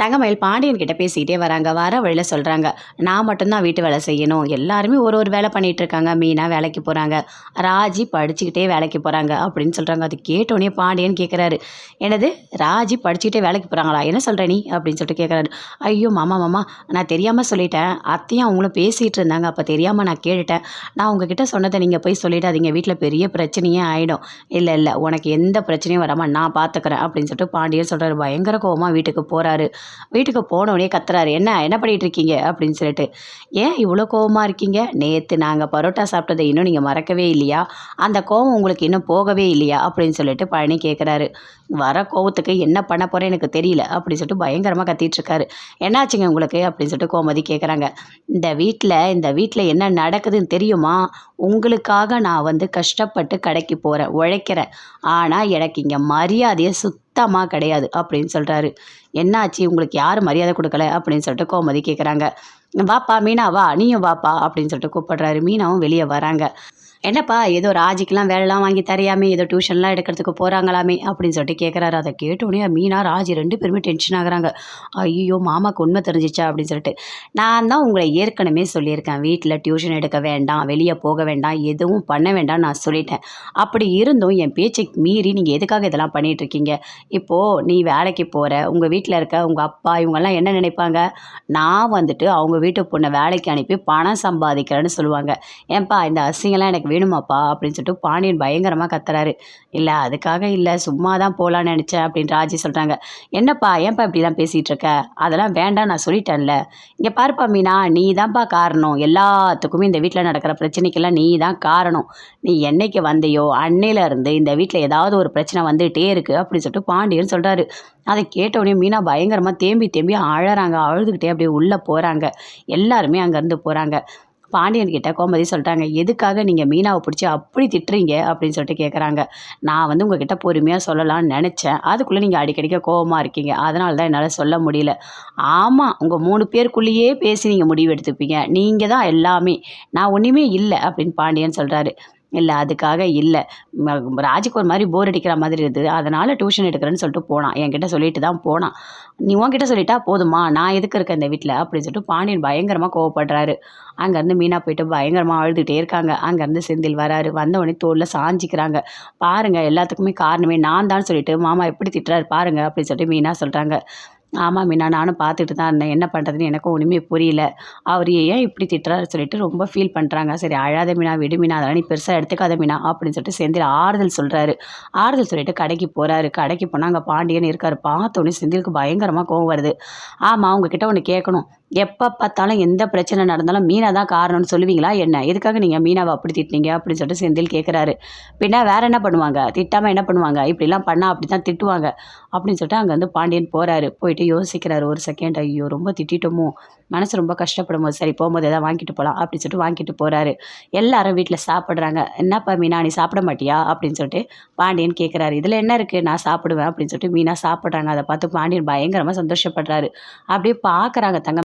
தங்கமயில் பாண்டியன் கிட்ட பேசிக்கிட்டே வராங்க. வர வழியில் சொல்கிறாங்க நான் மட்டும்தான் வீட்டு வேலை செய்யணும். எல்லாருமே ஒரு ஒரு வேலை பண்ணிட்டு இருக்காங்க. மீனா வேலைக்கு போகிறாங்க ராஜி படிச்சுக்கிட்டே வேலைக்கு போகிறாங்க அப்படின்னு சொல்கிறாங்க அது கேட்டோடனே பாண்டியன் கேட்குறாரு என்னது? ராஜி படிச்சுக்கிட்டே வேலைக்கு போகிறாங்களா என்ன சொல்கிற நீ? அப்படின்னு சொல்லிட்டு கேட்குறாரு ஐயோ மாமா மாமா நான் தெரியாமல் சொல்லிட்டேன். அத்தையும் அவங்களும் பேசிகிட்டு இருந்தாங்க. அப்போ தெரியாமல் நான் கேட்டுட்டேன். நான் உங்ககிட்ட சொன்னதை நீங்கள் போய் சொல்லிடாதீங்க. வீட்டில் பெரிய பிரச்சனையே ஆகிடும் இல்லை இல்லை. உனக்கு எந்த பிரச்சனையும் வராமல் நான் பார்த்துக்கிறேன் அப்படின்னு சொல்லிட்டு பாண்டியன் சொல்கிறாரு பயங்கர கோபமாக வீட்டுக்கு போகிறாரு வீட்டுக்கு போனவனே கத்துறாரு. என்ன என்ன பண்ணிகிட்டு இருக்கீங்க? அப்படின்னு சொல்லிட்டு ஏன் இவ்வளோ கோவமாக இருக்கீங்க? நேற்று நாங்கள் பரோட்டா சாப்பிட்டதை இன்னும் நீங்கள் மறக்கவே இல்லையா? அந்த கோபம் உங்களுக்கு இன்னும் போகவே இல்லையா? அப்படின்னு சொல்லிட்டு பழனி கேட்குறாரு வர கோவத்துக்கு என்ன பண்ண போகிறேன் எனக்கு தெரியல அப்படின்னு சொல்லிட்டு பயங்கரமாக கத்திட்டுருக்காரு என்னாச்சுங்க உங்களுக்கு? அப்படின்னு சொல்லிட்டு கோமதி கேட்குறாங்க இந்த வீட்டில் இந்த வீட்டில் என்ன நடக்குதுன்னு தெரியுமா? உங்களுக்காக நான் வந்து கஷ்டப்பட்டு கடைக்கு போகிறேன் உழைக்கிறேன். ஆனால் எனக்கு இங்கே மரியாதையை சுத்த சுத்தமாக கிடையாது அப்படின்னு சொல்கிறாரு என்னாச்சு? உங்களுக்கு யார் மரியாதை கொடுக்கல அப்படின்னு சொல்லிட்டு கோமதி கேட்குறாங்க வாப்பா மீனா வா நீயும் வாப்பா அப்படின்னு சொல்லிட்டு கூப்பிடுறாரு. மீனாவும் வெளியே வராங்க. என்னப்பா ஏதோ ராஜிக்கெலாம் வேலைலாம் வாங்கி தரையாமே ஏதோ டியூஷன்லாம் எடுக்கிறதுக்கு போகிறாங்களாமே அப்படின்னு சொல்லிட்டு கேட்குறாரு அதை கேட்டோடனே மீனா ராஜி ரெண்டு பேருமே டென்ஷன் ஆகுறாங்க. ஐயோ மாமாக்கு உண்மை தெரிஞ்சிச்சா அப்படின்னு சொல்லிட்டு. நான் தான் உங்களை ஏற்கனவே சொல்லியிருக்கேன். வீட்டில் டியூஷன் எடுக்க வேண்டாம் வெளியே போக வேண்டாம் எதுவும் பண்ண வேண்டாம் நான் சொல்லிட்டேன். அப்படி இருந்தும் என் பேச்சை மீறி நீங்கள் எதுக்காக இதெல்லாம் பண்ணிகிட்ருக்கீங்க இப்போது நீ வேலைக்கு போகிற உங்கள் வீட்டில் இருக்க உங்கள் அப்பா இவங்கெல்லாம் என்ன நினைப்பாங்க? நான் வந்துட்டு அவங்க வீட்டு பொண்ணை வேலைக்கு அனுப்பி பணம் சம்பாதிக்கிறேன்னு சொல்லுவாங்க. ஏன்பா இந்த அசிங்கெல்லாம் எனக்கு வேணுமாப்பா? அப்படின்னு சொல்லிட்டு பாண்டியன் பயங்கரமாக கத்துறாரு. இல்லை அதுக்காக இல்லை சும்மா தான் போகலான்னு நினச்சேன் அப்படின்னு ராஜி சொல்கிறாங்க என்னப்பா ஏன்ப்பா இப்படிலாம் பேசிகிட்டு இருக்க? அதெல்லாம் வேண்டாம் நான் சொல்லிட்டேன்ல. இங்கே பாருப்பா மீனா நீ தான்ப்பா காரணம். எல்லாத்துக்குமே இந்த வீட்டில் நடக்கிற பிரச்சனைக்கெல்லாம் நீ தான் காரணம். நீ என்னைக்கு வந்தையோ அன்னையில இருந்து இந்த வீட்டில் ஏதாவது ஒரு பிரச்சனை வந்துகிட்டே இருக்குது அப்படின்னு சொல்லிட்டு பாண்டியன் சொல்கிறாரு அதை கேட்டவுடனே மீனா பயங்கரமாக தேம்பி தேம்பி அழறாங்க. அழுதுகிட்டே அப்படியே உள்ளே போகிறாங்க எல்லாருமே அங்கேருந்து போகிறாங்க பாண்டியன் கிட்ட கோமதி சொல்லிட்டாங்க எதுக்காக நீங்கள் மீனாவை பிடிச்சி அப்படி திட்டுறீங்க? அப்படின்னு சொல்லிட்டு கேட்குறாங்க நான் வந்து உங்ககிட்ட பொறுமையாக சொல்லலாம்னு நினச்சேன். அதுக்குள்ளே நீங்கள் அடிக்கடிக்க கோபமாக இருக்கீங்க. அதனால தான் என்னால் சொல்ல முடியல. ஆமாம் உங்கள் மூணு பேருக்குள்ளேயே பேசி நீங்கள் முடிவு எடுத்துப்பீங்க. நீங்கள் தான் எல்லாமே. நான் ஒன்றுமே இல்லை. அப்படின்னு பாண்டியன் சொல்கிறாரு இல்லை அதுக்காக இல்லை. ராஜுக்கு ஒரு மாதிரி போர் அடிக்கிற மாதிரி இருந்தது அதனால் டியூஷன் எடுக்கிறேன்னு சொல்லிட்டு போனான். என்கிட்ட சொல்லிட்டு தான் போனான். நீ உன்கிட்ட சொல்லிட்டா போதுமா? நான் எதுக்கு இருக்கேன் இந்த வீட்டில் அப்படின்னு சொல்லிட்டு பாண்டியன் பயங்கரமாக கோவப்படுறாரு. அங்கேருந்து மீனா போயிட்டு பயங்கரமாக அழுதுகிட்டே இருக்காங்க. அங்கேருந்து செந்தில் வராரு. வந்தவொடனே தோளில் சாஞ்சிக்கிறாங்க. பாருங்கள் எல்லாத்துக்குமே காரணமே நான் தான் சொல்லிட்டு மாமா எப்படி திட்டுறாரு பாருங்கள் அப்படின்னு சொல்லிட்டு மீனா சொல்கிறாங்க ஆமாம் மீனா நானும் பார்த்துட்டு தான் இருந்தேன். என்ன பண்ணுறதுன்னு எனக்கும் ஒன்றுமே புரியல. அவர் ஏன் இப்படி திட்டுறாரு சொல்லிட்டு ரொம்ப ஃபீல் பண்ணுறாங்க சரி அழாத மீனா விடு மீனா அதெல்லாம் நீ பெருசாக எடுத்துக்காத மீனா அப்படின்னு சொல்லிட்டு செந்தில் ஆறுதல் சொல்கிறாரு ஆறுதல் சொல்லிட்டு கடைக்கு போகிறாரு கடைக்கு போனால் அங்கே பாண்டியன் இருக்கார். பார்த்தோன்னே செந்திலுக்கு பயங்கரமாக கோவம் வருது. ஆமாம் அவங்கக்கிட்ட ஒன்று கேட்கணும். எப்போ பார்த்தாலும் எந்த பிரச்சனை நடந்தாலும் மீனா தான் காரணம்னு சொல்லுவீங்களா? என்ன? எதுக்காக நீங்கள் மீனாவை அப்படி திட்டினீங்க? அப்படின்னு சொல்லிட்டு செந்தில் கேட்குறாரு பின்னா வேற என்ன பண்ணுவாங்க? திட்டாமல் என்ன பண்ணுவாங்க? இப்படிலாம் பண்ணால் அப்படி தான் திட்டுவாங்க. அப்படின்னு சொல்லிட்டு அங்கே வந்து பாண்டியன் போகிறாரு போயிட்டு யோசிக்கிறாரு. ஒரு செகண்ட் ஐயோ ரொம்ப திட்டிட்டோமோ? மனசு ரொம்ப கஷ்டப்படுமோ சரி போகும்போது எதாவது வாங்கிட்டு போகலாம் அப்படின்னு சொல்லிட்டு வாங்கிட்டு போகிறாரு எல்லாரும் வீட்டில் சாப்பிட்றாங்க. என்னப்பா மீனா நீ சாப்பிட மாட்டியா? அப்படின்னு சொல்லிட்டு பாண்டியன் கேட்குறாரு இதில் என்ன இருக்குது நான் சாப்பிடுவேன் அப்படின்னு சொல்லிட்டு மீனா சாப்பிட்றாங்க. அதை பார்த்து பாண்டியன் பயங்கரமாக சந்தோஷப்படுறாரு. அப்படியே பார்க்குறாங்க தங்க